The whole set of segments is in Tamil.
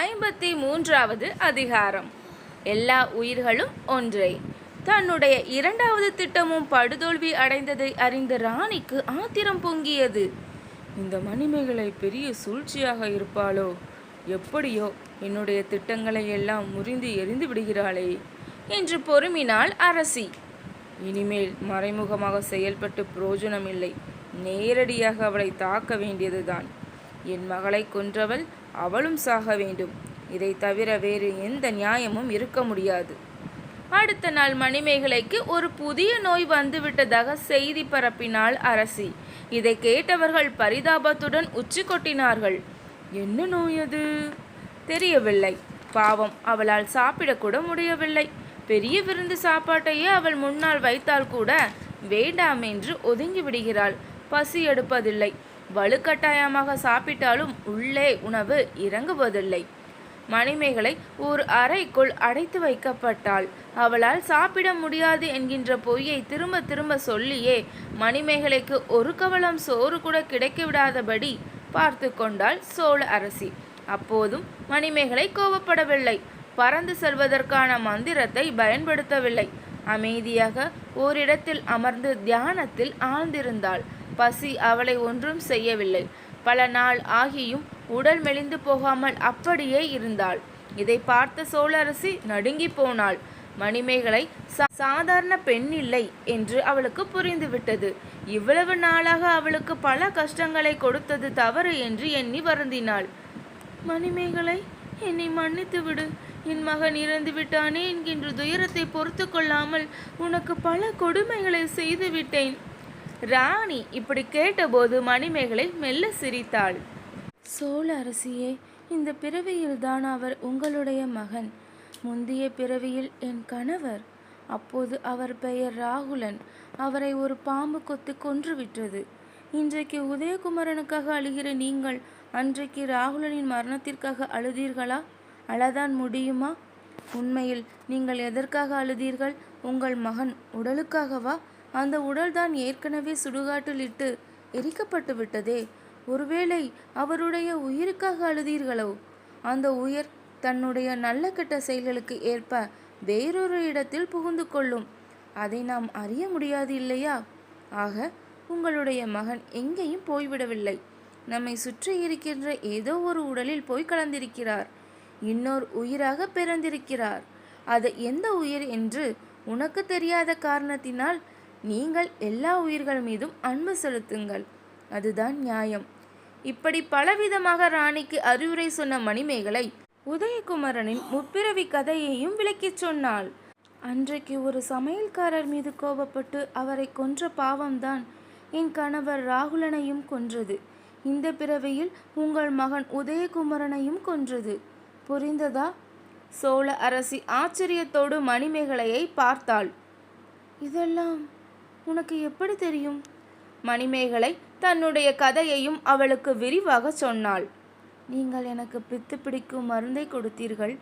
ஐம்பத்தி மூன்றாவது அதிகாரம். எல்லா உயிர்களும் ஒன்றே. தன்னுடைய இரண்டாவது திட்டமும் படுதோல்வி அடைந்ததை அறிந்த ராணிக்கு ஆத்திரம் பொங்கியது. இந்த மணிமேகலை பெரிய சூழ்ச்சியாக இருப்பாளோ? எப்படியோ என்னுடைய திட்டங்களை எல்லாம் முறிந்து எரிந்து விடுகிறாளே என்று பொறுமினாள் அரசி. இனிமேல் மறைமுகமாக செயல்பட்டு பிரயோஜனமில்லை நேரடியாக அவளை தாக்க வேண்டியதுதான். என் மகளை கொன்றவள் அவளும் சாக வேண்டும். இதை தவிர வேறு எந்த நியாயமும் இருக்க முடியாது. அடுத்த நாள் மணிமேகலைக்கு ஒரு புதிய நோய் வந்துவிட்டதாக செய்தி பரப்பினாள் அரசி. இதை கேட்டவர்கள் பரிதாபத்துடன் உச்சி கொட்டினார்கள். என்ன நோய் அது? தெரியவில்லை. பாவம் அவளால் சாப்பிடக்கூட முடியவில்லை. பெரிய விருந்து சாப்பாட்டையே அவள் முன்னால் வைத்தால் கூட வேண்டாம் என்று ஒதுங்கி விடுகிறாள். பசி எடுப்பதில்லை. வலுக்கட்டாயமாக சாப்பிட்டாலும் உள்ளே உணவு இறங்குவதில்லை. மணிமேகலை ஒரு அறைக்குள் அடைத்து வைக்கப்பட்டாள். அவளால் சாப்பிட முடியாது என்கின்ற பொய்யை திரும்ப திரும்ப சொல்லியே மணிமேகலைக்கு ஒரு கவளம் சோறு கூட கிடைக்க விடாதபடி பார்த்து கொண்டாள் சோழ அரசி. அப்போதும் மணிமேகலை கோபப்படவில்லை பறந்து செல்வதற்கான மந்திரத்தை பயன்படுத்தவில்லை. அமைதியாக ஓரிடத்தில் அமர்ந்து தியானத்தில் ஆழ்ந்திருந்தாள். பசி அவளை ஒன்றும் செய்யவில்லை. பல நாள் ஆகியும் உடல் மெலிந்து போகாமல் அப்படியே இருந்தாள். இதை பார்த்த சோழரசி நடுங்கி போனாள். மணிமேகலை சாதாரண பெண் இல்லை என்று அவளுக்கு புரிந்துவிட்டது இவ்வளவு நாளாக அவளுக்கு பல கஷ்டங்களை கொடுத்தது தவறு என்று எண்ணி வருந்தினாள். மணிமேகலை என்னை மன்னித்து விடு. என் மகன் இறந்து விட்டானே என்கின்ற துயரத்தை பொறுத்து கொள்ளாமல் உனக்கு பல கொடுமைகளை செய்து விட்டேன். ராணி இப்படி கேட்டபோது மணிமேகலை மெல்ல சிரித்தாள். சோழ அரசியே இந்த பிறவியில்தான் அவர் உங்களுடைய மகன். முந்தைய பிறவியில் என் கணவர். அப்போது அவர் பெயர் ராகுலன். அவரை ஒரு பாம்பு கொத்து கொன்றுவிட்டது. இன்றைக்கு உதயகுமரனுக்காக அழுகிற நீங்கள் அன்றைக்கு ராகுலனின் மரணத்திற்காக அழுதீர்களா? அழதான் முடியுமா? உண்மையில் நீங்கள் எதற்காக அழுதீர்கள்? உங்கள் மகன் உடலுக்காகவா? அந்த உடல்தான் ஏற்கனவே சுடுகாட்டில் இட்டு எரிக்கப்பட்டு விட்டதே. ஒருவேளை அவருடைய உயிருக்காக அழுதீர்களோ? அந்த உயிர் தன்னுடைய நல்ல கெட்ட செயல்களுக்கு ஏற்ப வேறொரு இடத்தில் புகுந்து கொள்ளும். அதை நாம் அறிய முடியாது இல்லையா? ஆக உங்களுடைய மகன் எங்கேயும் போய்விடவில்லை. நம்மை சுற்றி இருக்கின்ற ஏதோ ஒரு உடலில் போய் கலந்திருக்கிறார். இன்னொரு உயிராக பிறந்திருக்கிறார். அது எந்த உயிர் என்று உனக்கு தெரியாத காரணத்தினால் நீங்கள் எல்லா உயிர்கள் மீதும் அன்பு செலுத்துங்கள். அதுதான் நியாயம். இப்படி பலவிதமாக ராணிக்கு அறிவுரை சொன்ன மணிமேகலை உதயகுமரனின் முப்பிறவி கதையையும் விளக்கிச் சொன்னாள். அன்றைக்கு ஒரு சமையல்காரர் மீது கோபப்பட்டு அவரை கொன்ற பாவம்தான் என் கணவர் ராகுலனையும் கொன்றது. இந்த பிறவியில் உங்கள் மகன் உதயகுமரனையும் கொன்றது. புரிந்ததா? சோழ அரசி ஆச்சரியத்தோடு மணிமேகலையை பார்த்தாள். இதெல்லாம் உனக்கு எப்படி தெரியும்? மணிமேகலை தன்னுடைய கதையையும் அவளுக்கு விரிவாக சொன்னாள். நீங்கள் எனக்கு பித்து பிடிக்கும் மருந்தை கொடுத்தீர்கள்.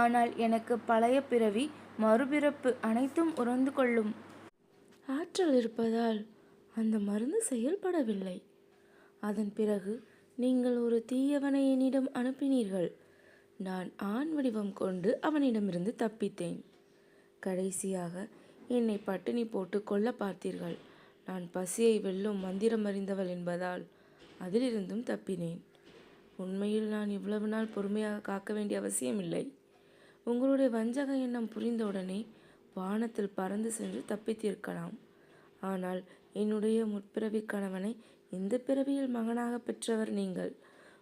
ஆனால் எனக்கு பழைய பிறவி மறுபிறப்பு அனைத்தும் உறந்து கொள்ளும். ஆற்றல் இருப்பதால் அந்த மருந்து செயல்படவில்லை. அதன் பிறகு நீங்கள் ஒரு தீயவனை என்னிடம் அனுப்பினீர்கள். நான் ஆண் வடிவம் கொண்டு அவனிடமிருந்து தப்பித்தேன். கடைசியாக என்னை பட்டினி போட்டு கொல்ல பார்த்தீர்கள். நான் பசியை வெல்லும் மந்திரம் அறிந்தவள் என்பதால் அதிலிருந்தும் தப்பினேன். உண்மையில் நான் இவ்வளவு நாள் பொறுமையாக காக்க வேண்டிய அவசியமில்லை. உங்களுடைய வஞ்சக எண்ணம் புரிந்தவுடனே வானத்தில் பறந்து சென்று தப்பித்திருக்கலாம் ஆனால் என்னுடைய முற்பிறவி கணவனை இந்த பிறவியில் மகனாக பெற்றவர் நீங்கள்?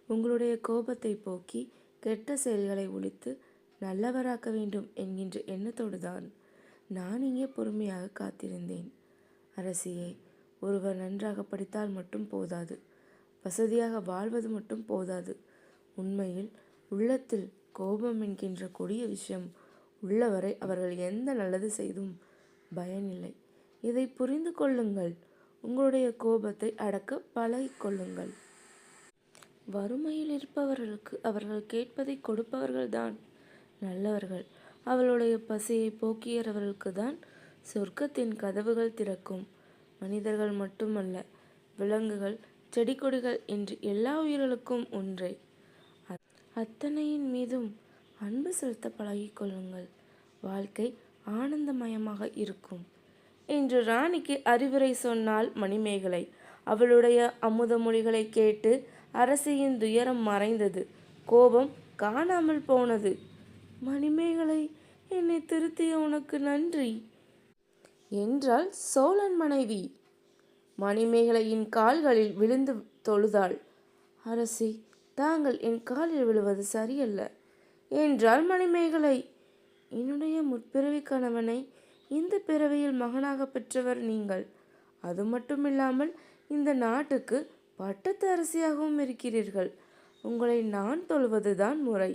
உங்களுடைய கோபத்தை போக்கி கெட்ட செயல்களை ஒழித்து நல்லவராக்க வேண்டும் என்கின்ற எண்ணத்தோடு தான் நான் இங்கே பொறுமையாக காத்திருந்தேன். அரசியே ஒருவர் நன்றாக படித்தால் மட்டும் போதாது. வசதியாக வாழ்வது மட்டும் போதாது. உண்மையில் உள்ளத்தில் கோபம் என்கின்ற கொடிய விஷயம் உள்ளவரை அவர்கள் எந்த நல்லது செய்தும் பயனில்லை. இதை புரிந்து கொள்ளுங்கள். உங்களுடைய கோபத்தை அடக்க பழகிக் கொள்ளுங்கள். வறுமையில் இருப்பவர்களுக்கு அவர்கள் கேட்பதை கொடுப்பவர்கள்தான் நல்லவர்கள். அவளுடைய பசியை போக்கியவர்களுக்கு தான் சொர்க்கத்தின் கதவுகள் திறக்கும். மனிதர்கள் மட்டுமல்ல விலங்குகள் செடி கொடிகள் என்று எல்லா உயிர்களுக்கும் ஒன்றே. அத்தனையின் மீதும் அன்பு செலுத்த பழகிக்கொள்ளுங்கள் வாழ்க்கை ஆனந்தமயமாக இருக்கும். என்று ராணிக்கு அறிவுரை சொன்னால் மணிமேகலை அவளுடைய அமுத மொழிகளை கேட்டு அரசியின் துயரம் மறைந்தது. கோபம் காணாமல் போனது. மணிமேகலை என்னை திருத்திய உனக்கு நன்றி என்றாள் சோழன் மனைவி. மணிமேகலையின் கால்களில் விழுந்து தொழுதாள். அரசி தாங்கள் என் காலில் விழுவது சரியல்ல என்றாள் மணிமேகலை. என்னுடைய முற்பிறவி கணவனை இந்த பிறவியில் மகனாக பெற்றவர் நீங்கள். அது மட்டுமில்லாமல் இந்த நாட்டுக்கு பட்டத்து அரசியாகவும் இருக்கிறீர்கள். உங்களை நான் தொழுவதுதான் முறை.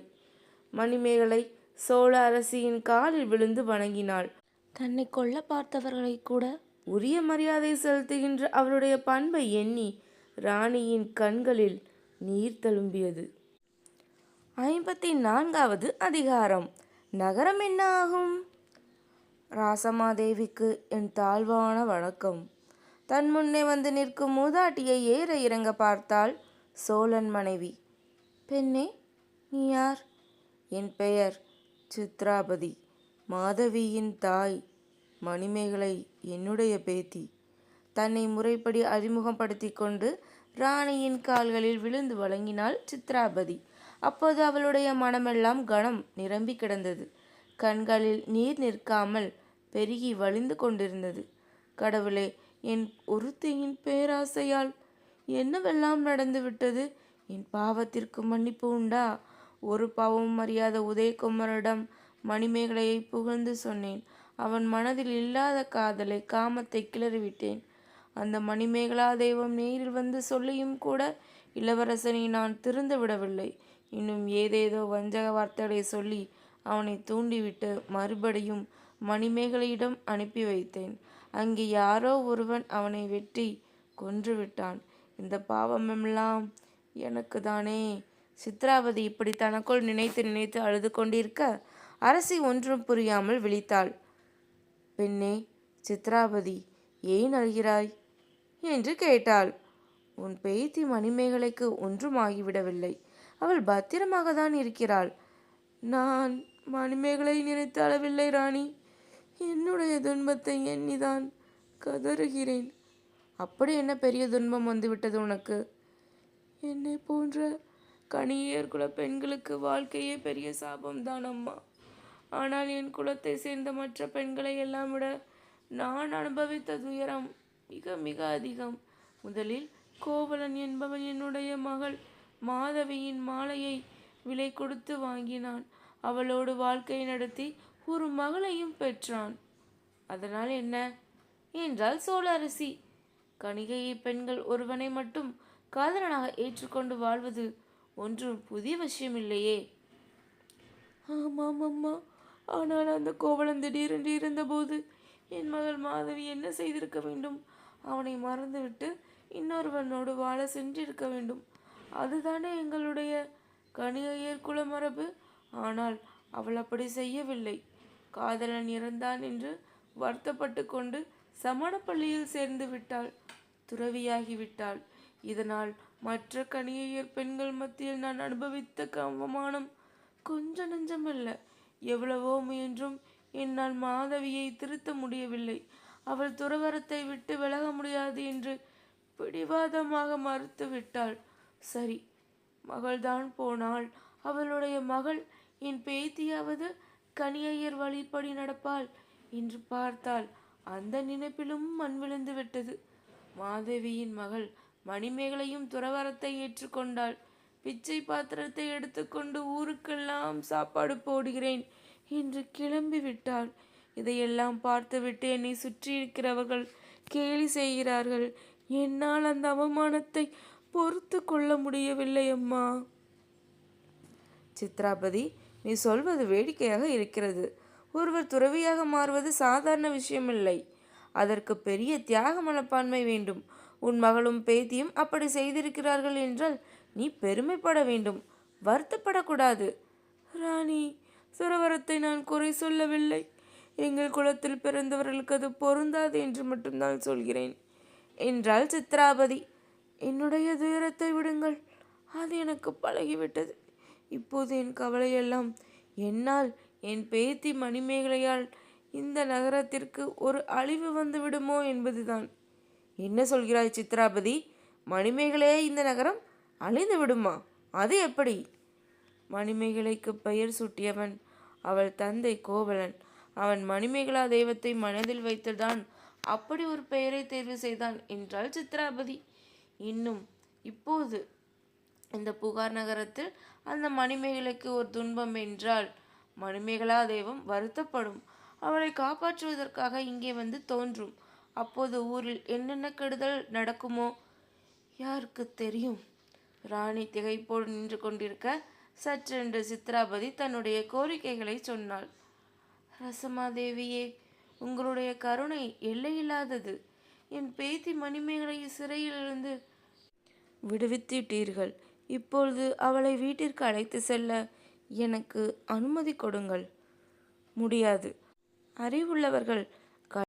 மணிமேகலை சோழ அரசியின் காலில் விழுந்து வணங்கினாள். தன்னை கொல்ல பார்த்தவர்களை கூட உரிய மரியாதை செலுத்துகின்ற அவருடைய பண்பை எண்ணி ராணியின் கண்களில் நீர் தழும்பியது. ஐம்பத்தி நான்காவது அதிகாரம். நகரம் என்ன ஆகும்? ராசமாதேவிக்கு என் தாழ்வான வணக்கம். தன் முன்னே வந்து நிற்கும் மூதாட்டியை ஏற இறங்க பார்த்தாள் சோழன் மனைவி. பெண்ணே நீ யார்? என் பெயர் சித்ராபதி. மாதவியின் தாய் மணிமேகலை என்னுடைய பேத்தி. தன்னை முறைப்படி அறிமுகப்படுத்தி கொண்டு ராணியின் கால்களில் விழுந்து வழங்கினாள் சித்ராபதி. அப்போது அவளுடைய மனமெல்லாம் கணம் நிரம்பி கிடந்தது. கண்களில் நீர் நிற்காமல் பெருகி வழிந்து கொண்டிருந்தது. கடவுளே என் ஒருத்தியின் பேராசையால் என்னவெல்லாம் நடந்துவிட்டது? என் பாவத்திற்கு மன்னிப்பு உண்டா? ஒரு பாவமும் அறியாத உதயகுமரிடம் மணிமேகலையை புகழ்ந்து சொன்னேன். அவன் மனதில் இல்லாத காதலை காமத்தை கிளறிவிட்டேன். அந்த மணிமேகலா தெய்வம் நேரில் வந்து சொல்லியும் கூட இளவரசனை நான் திருந்து விடவில்லை. இன்னும் ஏதேதோ வஞ்சக வார்த்தைகளை சொல்லி அவனை தூண்டிவிட்டு மறுபடியும் மணிமேகலையிடம் அனுப்பி வைத்தேன். அங்கே யாரோ ஒருவன் அவனை வெட்டி கொன்று விட்டான். இந்த பாவமெல்லாம் எனக்கு தானே. சித்ராவதி இப்படி தனக்குள் நினைத்து நினைத்து அழுது கொண்டிருக்க அரசி ஒன்றும் புரியாமல் விழித்தாள். பெண்ணே சித்ராபதி ஏன் அழுகிறாய்? என்று கேட்டாள். உன் பேத்தி மணிமேகலைக்கு ஒன்றும் ஆகிவிடவில்லை. அவள் பத்திரமாக தான் இருக்கிறாள். நான் மணிமேகலை நினைத்து அளவில்லை ராணி. என்னுடைய துன்பத்தை எண்ணிதான் கதறுகிறேன். அப்படி என்ன பெரிய துன்பம் வந்துவிட்டது உனக்கு? என்னை போன்ற கணியர் குல பெண்களுக்கு வாழ்க்கையே பெரிய சாபம்தான் அம்மா ஆனால் என் குலத்தை சேர்ந்த மற்ற பெண்களை எல்லாம் விட நான் அனுபவித்த துயரம் மிக மிக அதிகம். முதலில் கோவலன் என்பவன் என்னுடைய மகள் மாதவியின் மாலையை விலை கொடுத்து வாங்கினான். அவளோடு வாழ்க்கை நடத்தி ஒரு மகளையும் பெற்றான். அதனால் என்ன? என்றால் சோழரசி. கணிகையை பெண்கள் ஒருவனை மட்டும் காதலனாக ஏற்றுக்கொண்டு வாழ்வது ஒன்றும் புதிய விஷயமில்லையே ஆமாம் அம்மா. ஆனால் அந்த கோவலன் திடீரென்று இருந்தபோது என் மகள் மாதவி என்ன செய்திருக்க வேண்டும்? அவனை மறந்துவிட்டு இன்னொருவனோடு வாழ சென்றிருக்க வேண்டும். அதுதானே எங்களுடைய கணிகையர் குலமரபு ஆனால் அவள் அப்படி செய்யவில்லை. காதலன் இறந்தான் என்று வருத்தப்பட்டு கொண்டு சமணப்பள்ளியில் சேர்ந்து விட்டாள். துறவியாகிவிட்டாள் இதனால் மற்ற கணியையர் பெண்கள் மத்தியில் நான் அனுபவித்த அவமானம் கொஞ்ச நெஞ்சமல்ல. எவ்வளவோ முயன்றும் என்னால் மாதவியை திருத்த முடியவில்லை. அவள் துறவரத்தை விட்டு விலக முடியாது என்று பிடிவாதமாக மறுத்து விட்டாள். சரி மகள்தான் போனாள். அவளுடைய மகள் என் பேத்தியாவது கனியையர் வழிப்படி நடப்பாள் என்று பார்த்தால் அந்த நினைப்பிலும் மண் விழுந்து விட்டது. மாதவியின் மகள் மணிமேகலையும் துறவரத்தை ஏற்றுக்கொண்டாள். பிச்சை பாத்திரத்தை எடுத்துக்கொண்டு ஊருக்கெல்லாம் சாப்பாடு போடுகிறேன் என்று கிளம்பி விட்டாள். இதையெல்லாம் பார்த்துவிட்டு என்னை சுற்றி இருக்கிறவர்கள் கேலி செய்கிறார்கள். என்னால் அந்த அவமானத்தை பொறுத்து கொள்ள முடியவில்லை அம்மா. சித்ராபதி நீ சொல்வது வேடிக்கையாக இருக்கிறது. ஒருவர் துறவியாக மாறுவது சாதாரண விஷயமில்லை. அதற்கு பெரிய தியாக மனப்பான்மை வேண்டும். உன் மகளும் பேத்தியும் அப்படி செய்திருக்கிறார்கள் என்றால் நீ பெருமைப்பட வேண்டும். வருத்தப்படக்கூடாது. ராணி சுரவரத்தை நான் குறை சொல்லவில்லை. எங்கள் குலத்தில் பிறந்தவர்களுக்கு அது பொருந்தாது என்று மட்டும்தான் சொல்கிறேன். என்றாள் சித்ராபதி. என்னுடைய துயரத்தை விடுங்கள். அது எனக்கு பழகிவிட்டது. இப்போது என் கவலையெல்லாம் என்னால் என் பேத்தி மணிமேகலையால் இந்த நகரத்திற்கு ஒரு அழிவு வந்துவிடுமோ என்பதுதான். என்ன சொல்கிறாய் சித்ராபதி? மணிமேகலையே இந்த நகரம் அழிந்து விடுமா? அது எப்படி? மணிமேகலைக்கு பெயர் சூட்டியவன். அவள் தந்தை கோவலன். அவன் மணிமேகலா தெய்வத்தை மனதில் வைத்துதான் அப்படி ஒரு பெயரை தேர்வு செய்தான் என்றாள் சித்ராபதி. இன்னும் இப்போது இந்த புகார் நகரத்தில் அந்த மணிமேகலைக்கு ஒரு துன்பம் என்றால் மணிமேகலா தெய்வம் வருத்தப்படும். அவளை காப்பாற்றுவதற்காக இங்கே வந்து தோன்றும். அப்போது ஊரில் என்னென்ன கெடுதல் நடக்குமோ யாருக்கு தெரியும்? ராணி திகைப்போடு நின்று கொண்டிருக்க சற்றென்று சித்ராபதி தன்னுடைய கோரிக்கைகளை சொன்னாள். ரசமாதேவியே உங்களுடைய கருணை எல்லையில்லாதது. என் பேத்தி மணிமேகலை சிறையிலிருந்து விடுவித்திட்டீர்கள். இப்பொழுது அவளை வீட்டிற்கு அழைத்து செல்ல எனக்கு அனுமதி கொடுங்கள். முடியாது. அறிவுள்ளவர்கள்